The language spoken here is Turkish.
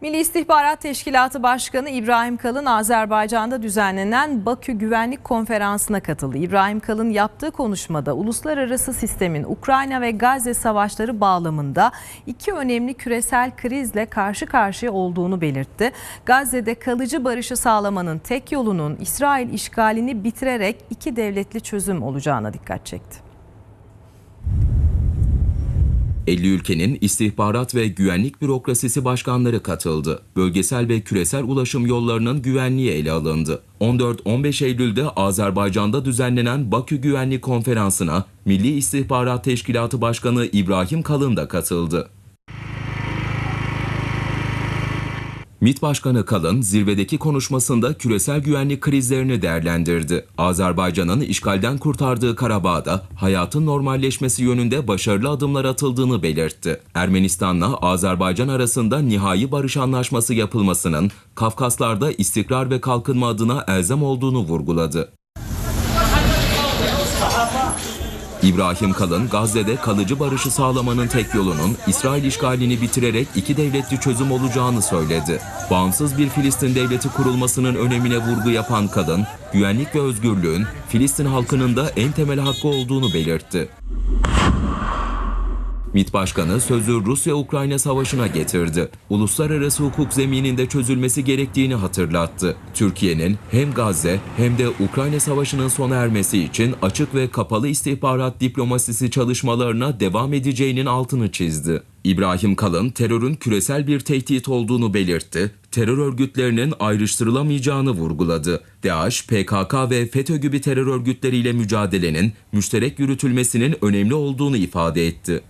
Milli İstihbarat Teşkilatı Başkanı İbrahim Kalın Azerbaycan'da düzenlenen Bakü Güvenlik Konferansı'na katıldı. İbrahim Kalın yaptığı konuşmada uluslararası sistemin Ukrayna ve Gazze savaşları bağlamında iki önemli küresel krizle karşı karşıya olduğunu belirtti. Gazze'de kalıcı barışı sağlamanın tek yolunun İsrail işgalini bitirerek iki devletli çözüm olacağına dikkat çekti. 50 ülkenin istihbarat ve güvenlik bürokrasisi başkanları katıldı. Bölgesel ve küresel ulaşım yollarının güvenliği ele alındı. 14-15 Eylül'de Azerbaycan'da düzenlenen Bakü Güvenlik Konferansı'na Milli İstihbarat Teşkilatı Başkanı İbrahim Kalın da katıldı. MİT Başkanı Kalın zirvedeki konuşmasında küresel güvenlik krizlerini değerlendirdi. Azerbaycan'ın işgalden kurtardığı Karabağ'da hayatın normalleşmesi yönünde başarılı adımlar atıldığını belirtti. Ermenistan'la Azerbaycan arasında nihai barış anlaşması yapılmasının Kafkaslar'da istikrar ve kalkınma adına elzem olduğunu vurguladı. İbrahim Kalın, Gazze'de kalıcı barışı sağlamanın tek yolunun İsrail işgalini bitirerek iki devletli çözüm olacağını söyledi. Bağımsız bir Filistin devleti kurulmasının önemine vurgu yapan Kalın, güvenlik ve özgürlüğün Filistin halkının da en temel hakkı olduğunu belirtti. MİT Başkanı sözü Rusya-Ukrayna savaşına getirdi. Uluslararası hukuk zemininde çözülmesi gerektiğini hatırlattı. Türkiye'nin hem Gazze hem de Ukrayna savaşının sona ermesi için açık ve kapalı istihbarat diplomasisi çalışmalarına devam edeceğinin altını çizdi. İbrahim Kalın terörün küresel bir tehdit olduğunu belirtti. Terör örgütlerinin ayrıştırılamayacağını vurguladı. DAEŞ, PKK ve FETÖ gibi terör örgütleriyle mücadelenin müşterek yürütülmesinin önemli olduğunu ifade etti.